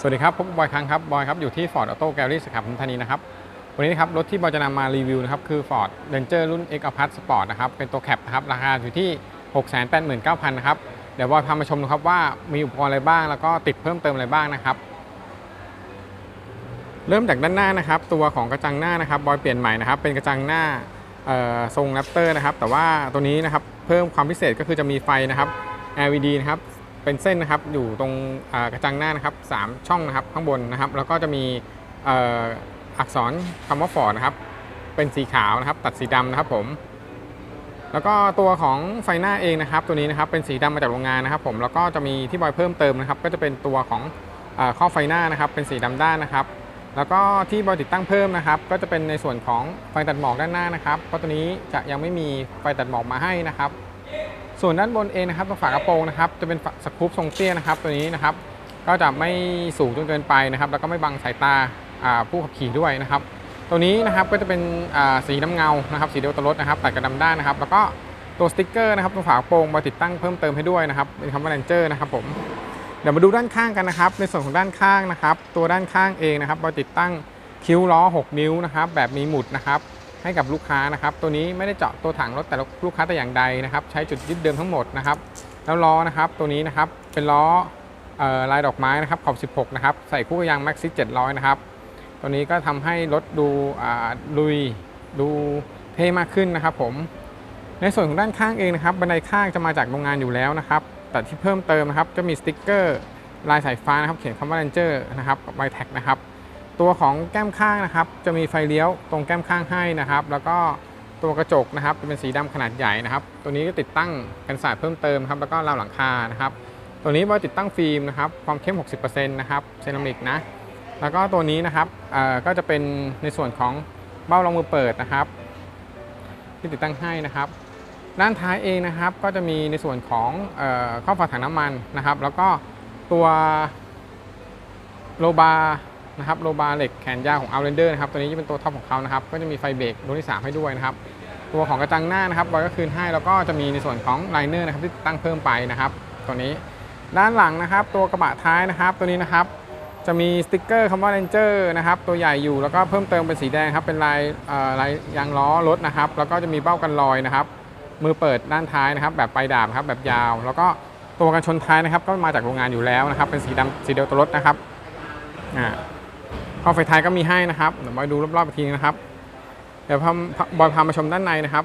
สวัสดีครับพบบอยครั้งครับบอยครับอยู่ที่ Ford Auto Gallery สาขาปทุมธานีนะครับวันนี้นะครับรถที่บอยจะนำมารีวิวนะครับคือ Ford Ranger รุ่น X Apart Sport นะครับเป็นตัวแคปนะครับราคาอยู่ที่ 689,000นะครับเดี๋ยวบอยพามาชมนะครับว่ามีอุปกรณ์อะไรบ้าง แล้วก็ติดเพิ่มเติมอะไรบ้างนะครับ เริ่มจากด้านหน้านะครับ ตัวของกระจังหน้านะครับบอยเปลี่ยนใหม่นะครับเป็นกระจังหน้าทรงแรปเตอร์นะครับแต่ว่าตัวนี้นะครับเพิ่มความพิเศษก็คือจะมีไฟนะครับ LED นะครับ เป็นเส้นนะครับอยู่ตรงกระจังหน้านะครับสามช่องนะครับข้างบนนะครับ แล้วก็จะมีอักษรคำว่าฟอร์ดนะครับ เป็นสีขาวนะครับ ตัดสีดำนะครับผม แล้วก็ตัวของไฟหน้าเองนะครับ ตัวนี้นะครับเป็นสีดำมาจากโรงงานนะครับ ผมแล้วก็จะมีที่บอยเพิ่มเติมนะครับ ก็จะเป็นตัวของข้อไฟหน้านะครับ เป็นสีดำด้านนะครับ แล้วก็ที่บอยติดตั้งเพิ่มนะครับ ก็จะเป็นในส่วนของไฟตัดหมอกด้านหน้านะครับ เพราะตัวนี้จะยังไม่มีไฟตัดหมอกมาให้นะครับ ส่วนด้านบนเองนะครับตรงฝากระโปรงนะครับจะเป็นสกู๊ปทรงเตี้ยนะครับตัวนี้นะครับก็จะไม่สูงจนเกินไปนะครับ แล้วก็ไม่บังสายตาผู้ขับขี่ด้วยนะครับ ตัวนี้นะครับก็จะเป็นสีน้ำเงานะครับ สีเดียวตัวรถนะครับตัดกระดำด้านนะครับ แล้วก็ตัวสติ๊กเกอร์นะครับตรงฝากระโปรงมาติดตั้งเพิ่มเติมให้ด้วยนะครับเป็นคำว่า Ranger นะครับผมเดี๋ยวมาดูด้านข้างกันนะครับ ในส่วนของด้านข้างนะครับ ตัวด้านข้างเองนะครับเราติดตั้งคิ้วล้อ 6 นิ้วนะครับ แบบมีหมุดนะครับ ให้กับลูกค้านะครับ ตัวนี้ไม่ได้เจาะตัวถังรถแต่ลูกค้าแต่อย่างใดนะครับ ใช้จุดยึดเดิมทั้งหมดนะครับ แล้วล้อนะครับตัวนี้นะครับเป็นล้ออลายดอกไม้นะครับขอบ 16 นะครับ ใส่คู่ยางแม็กซิ700 นะครับ ตัวนี้ก็ทำให้รถดูอ่าลุยดูเท่มากขึ้นนะครับ ผม ในส่วนของด้านข้างเองนะครับ บันไดข้างจะมาจากโรงงานอยู่แล้วนะครับ แต่ที่เพิ่มเติมนะครับ จะมีสติ๊กเกอร์ลายสายฟ้านะครับ เขียนคำว่า Ranger นะครับกับไวแท็กนะครับ ตัวของแก้มข้างนะครับ จะมีไฟเลี้ยวตรงแก้มข้างให้นะครับ แล้วก็ตัวกระจกนะครับจะเป็นสีดำขนาดใหญ่นะครับ ตัวนี้ก็ติดตั้งกันสาดเพิ่มเติมครับ แล้วก็ราวหลังคานะครับ ตัวนี้บอยติดตั้งฟิล์มนะครับ ความเข้ม 60%นะครับ เซรามิกนะ แล้วก็ตัวนี้นะครับก็จะเป็นในส่วนของเบ้ารองมือเปิดนะครับ ที่ติดตั้งให้นะครับ ด้านท้ายเองนะครับ ก็จะมีในส่วนของออข้อฝาถังน้ำมันนะครับ แล้วก็ตัวโลบาร์ นะครับโลบาร์เหล็กแขนยาวของ Outlander นะครับตัวนี้จะเป็นตัวท็อปของเขานะครับก็จะมีไฟเบรกดวงที่ 3 ให้ด้วยนะครับตัวของกระจังหน้านะครับบอยก็คืนให้แล้วก็จะมีในส่วนของไลเนอร์นะครับที่ตั้งเพิ่มไปนะครับ ตัวนี้ด้านหลังนะครับ ตัวกระบะท้ายนะครับ ตัวนี้นะครับจะมีสติ๊กเกอร์คำว่า Ranger นะครับตัวใหญ่อยู่แล้วก็เพิ่มเติมเป็นสีแดงครับเป็นลายลายยางล้อรถนะครับ แล้วก็จะมีเบ้ากันรอยนะครับ มือเปิดด้านท้ายนะครับ แบบปลายดาบครับแบบยาว แล้วก็ตัวกันชนท้ายนะครับ ก็มาจากโรงงานอยู่แล้วนะครับ เป็นสีดำสีเดียวตัวรถนะครับอ่า อไฟท้ายก็มีให้นะครับเดี๋ยวบอยดูรอบๆอีกทีนะครับ เดี๋ยวพาบอยพามาชมด้านในนะครับ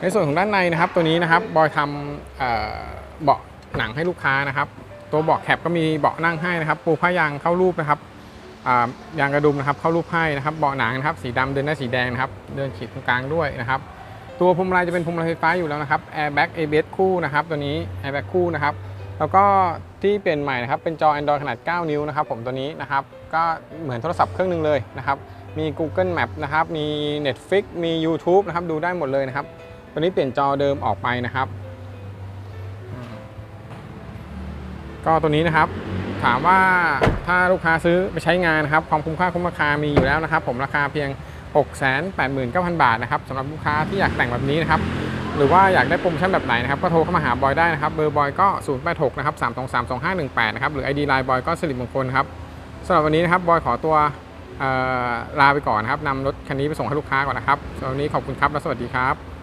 ในส่วนของด้านในนะครับ ตัวนี้นะครับบอยทำเบาะหนังให้ลูกค้านะครับ ตัวเบาะแคปก็มีเบาะนั่งให้นะครับ ปูผ้ายางเข้ารูปนะครับยางกระดุมนะครับเข้ารูปให้นะครับเบาะหนังนะครับ สีดำเดินได้สีแดงนะครับ เดินขีดตรงกลางด้วยนะครับ ตัวพวงมาลัยจะเป็นพวงมาลัยไฟฟ้าอยู่แล้วนะครับ Airbag ABS คู่นะครับ ตัวนี้ Airbag คู่นะครับ แล้วก็ที่เปลี่ยนใหม่นะครับเป็นจอ Android ขนาด 9 นิ้วนะครับผมตัวนี้นะครับก็เหมือนโทรศัพท์เครื่องหนึงเลยนะครับมี Google Map นะครับมี Netflix มี YouTube นะครับดูได้หมดเลยนะครับตัวนี้เปลี่ยนจอเดิมออกไปนะครับ ก็ตัวนี้นะครับ ถามว่าถ้าลูกค้าซื้อไปใช้งานนะครับ ความคุ้มค่าคุ้มราคามีอยู่แล้วนะครับ ผมราคาเพียง 689,000 บาทนะครับสำหรับลูกค้าที่อยากแต่งแบบนี้นะครับ หรือว่าอยากได้โปรโมชั่นแบบไหนนะครับก็โทรเข้ามาหาบอยได้นะครับเบอร์บอยก็ 086นะครับ3232518นะครับหรือ ID ไลน์บอยก็สิริมงคลครับสำหรับวันนี้นะครับบอยขอตัวลาไปก่อนนะครับนำรถคันนี้ไปส่งให้ลูกค้าก่อนนะครับสำหรับวันนี้ขอบคุณครับและสวัสดีครับ